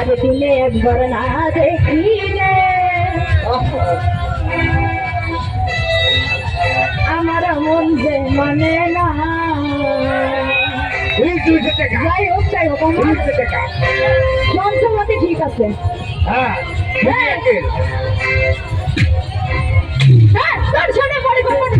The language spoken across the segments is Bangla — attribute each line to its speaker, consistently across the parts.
Speaker 1: আর দিলে একবার না দেখিলে। আমার মন যে মানে না। যাই হোক যাই হোক যন্ত্রপাতি ঠিক আছে।
Speaker 2: হ্যাঁ হ্যাঁ,
Speaker 1: তোর পরিকল্পনা।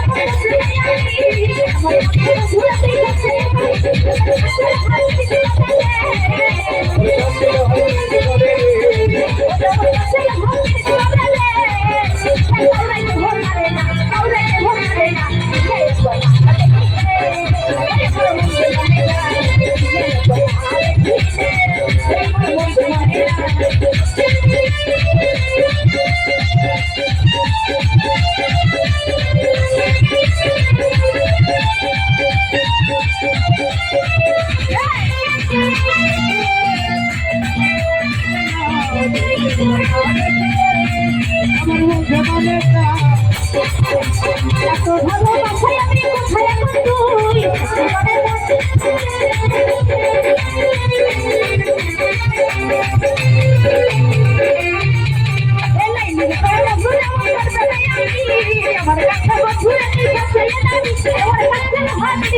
Speaker 1: কবো ওরে আমার ভাই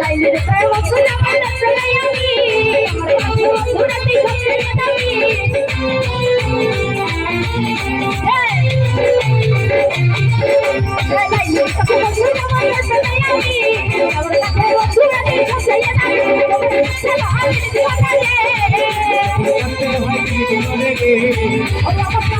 Speaker 1: লাইনের প্রায় বছর আমার রাস্তায় আমি ঘোরাতে সবচেয়ে দামি লাইনের প্রায় বছর আমার রাস্তায় আমি ঘোরাতে সবচেয়ে দামি সেবা আমি দিতে পারে ও আমার